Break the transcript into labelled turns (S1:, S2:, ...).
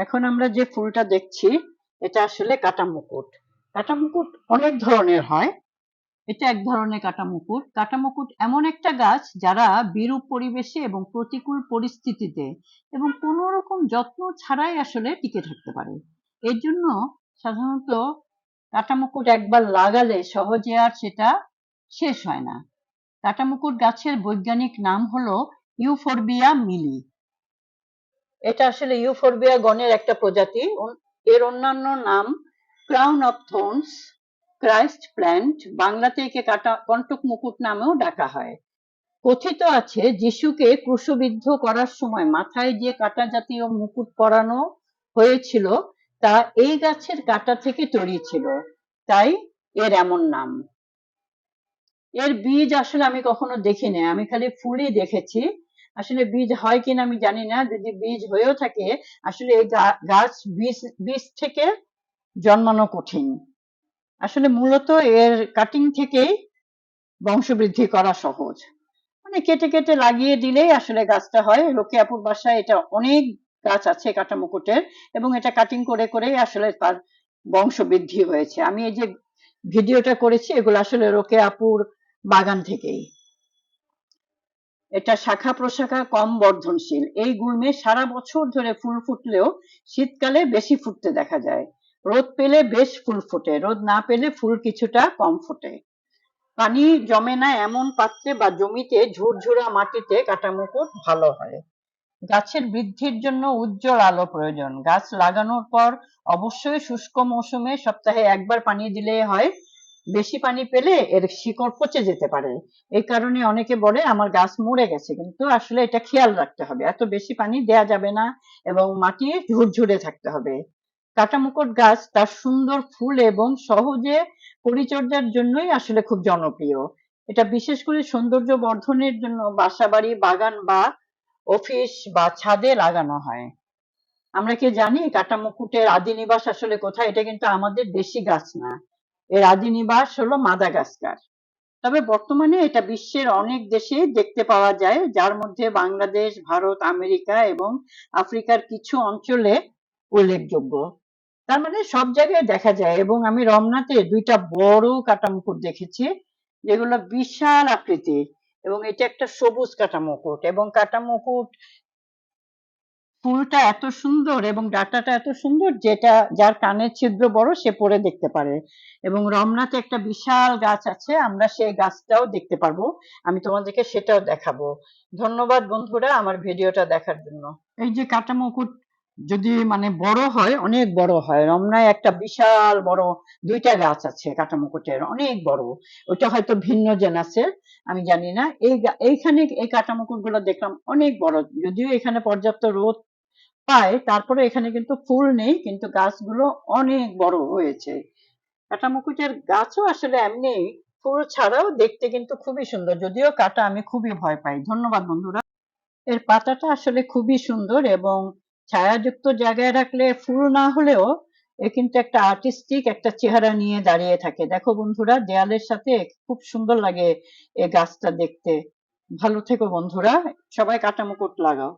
S1: এখন আমরা যে ফুলটা দেখছি, এটা আসলে কাটা মুকুট কাটা মুকুট অনেক ধরনের হয়। এটা এক ধরনের কাটা মুকুট কাটা মুকুট এমন একটা গাছ যারা বিরূপ পরিবেশে এবং প্রতিকূল পরিস্থিতিতে এবং কোনো রকম যত্ন ছাড়াই আসলে টিকে থাকতে পারে। এর জন্য সাধারণত কাটা মুকুট একবার লাগালে সহজে আর সেটা শেষ হয় না। কাটা মুকুট গাছের বৈজ্ঞানিক নাম হলো ইউফোরবিয়া মিলি। এটা আসলে ইউফোরবিয়া গণের একটা প্রজাতি। এর অন্যান্য নাম crown of thorns Christ plant বাংলাতে একে কাটা কণ্টক মুকুট নামেও ডাকা হয়। কথিত আছে যিশুকে ক্রুশবিদ্ধ করার সময় মাথায় যে কাটা জাতীয় মুকুট পরানো হয়েছিল, তা এই গাছের কাটা থেকে তৈরি ছিল। তাই এর এমন নাম। এর বীজ আসলে আমি কখনো দেখিনি, আমি খালি ফুলই দেখেছি। আসলে বীজ হয় কিনা আমি জানি না, যদি বীজ হয়েও থাকে, আসলে এই গাছ বীজ বীজ থেকে জন্মানো কঠিন। আসলে মূলত এর কাটিং থেকেই বংশবৃদ্ধি করা সহজ। মানে কেটে কেটে লাগিয়ে দিলেই আসলে গাছটা হয়। রোকেয়াপুর বাসায় এটা অনেক গাছ আছে কাটা মুকুটের এবং এটা কাটিং করে করেই আসলে তার বংশবৃদ্ধি হয়েছে। আমি এই যে ভিডিওটা করেছি, এগুলো আসলে রোকেয়াপুর বাগান থেকেই। এটা শাখা প্রশাখা কম বর্ধনশীল। এই গুল্মে সারা বছর ধরে ফুল ফুটলেও শীতকালে বেশি ফুটতে দেখা যায়। রোদ পেলে বেশ ফুল ফোটে, রোদ না পেলে ফুল কিছুটা কম ফোটে। পানি জমে না এমন পাত্রে বা জমিতে ঝুরঝুরা মাটিতে কাটা মুকুট ভালো হয়। গাছের বৃদ্ধির জন্য উজ্জ্বল আলো প্রয়োজন। গাছ লাগানোর পর অবশ্যই শুষ্ক মৌসুমে সপ্তাহে একবার পানি দিলে হয়। বেশি পানি পেলে এর শিকড় পচে যেতে পারে। এই কারণে অনেকে বলে, আমার গাছ মরে গেছে। কিন্তু আসলে এটা খেয়াল রাখতে হবে। এত বেশি পানি দেয়া যাবে না এবং মাটি ঝুরঝুরে থাকতে হবে। কাটামুকুট গাছ তার সুন্দর ফুল এবং সহজে পরিচর্যার জন্যই আসলে খুব জনপ্রিয়। এটা বিশেষ করে সৌন্দর্য বর্ধনের জন্য বাসাবাড়ি, বাগান বা অফিস বা ছাদে লাগানো হয়। আমরা কি জানি কাটা মুকুটের আদি নিবাস আসলে কোথায়? এটা কিন্তু আমাদের দেশি গাছ না। এর আদি নিবাস হলো মাদাগাস্কার। তবে বর্তমানে এটা বিশ্বের অনেক দেশে দেখতে পাওয়া যায়, যার মধ্যে বাংলাদেশ, ভারত, আমেরিকা এবং আফ্রিকার কিছু অঞ্চলে উল্লেখযোগ্য। তার মানে সব জায়গায় দেখা যায় এবং আমি রমনাতে দুইটা বড় কাটা মুকুট দেখেছি, যেগুলো বিশাল আকৃতির এবং এটা একটা সবুজ কাটা মুকুট এবং কাটা মুকুট ফুলটা এত সুন্দর এবং ডাটাটা এত সুন্দর যেটা যার কানের ছিদ্র বড় সে পরে দেখতে পারে। এবং রমনাতে একটা বিশাল গাছ আছে, আমরা সেই গাছটাও দেখতে পারব। আমি তোমাদেরকে সেটাও দেখাবো। ধন্যবাদ বন্ধুরা আমার ভিডিওটা দেখার জন্য। এই যে কাটা মুকুট যদি মানে বড় হয়, অনেক বড় হয়, রমনায় একটা বিশাল বড় দুইটা গাছ আছে কাটা মুকুটের, অনেক বড়। ওটা হয়তো ভিন্ন জেনাসের আমি জানি না। এই এইখানে এই কাটা মুকুটগুলো দেখলাম অনেক বড়, যদিও এখানে পর্যাপ্ত রোদ পায়, তারপরে এখানে কিন্তু ফুল নেই, কিন্তু গাছগুলো অনেক বড় হয়েছে। কাটা মুকুটের গাছও আসলে এমনি ফুল ছাড়াও দেখতে কিন্তু খুবই সুন্দর। যদিও কাটা আমি খুবই ভয় পাই। ধন্যবাদ বন্ধুরা। এর পাতাটা আসলে খুবই সুন্দর এবং ছায়াযুক্ত জায়গায় রাখলে ফুল না হলেও এ কিন্তু একটা আর্টিস্টিক একটা চেহারা নিয়ে দাঁড়িয়ে থাকে। দেখো বন্ধুরা, দেয়ালের সাথে খুব সুন্দর লাগে এই গাছটা দেখতে। ভালো থেকো বন্ধুরা। সবাই কাটা মুকুট লাগাও।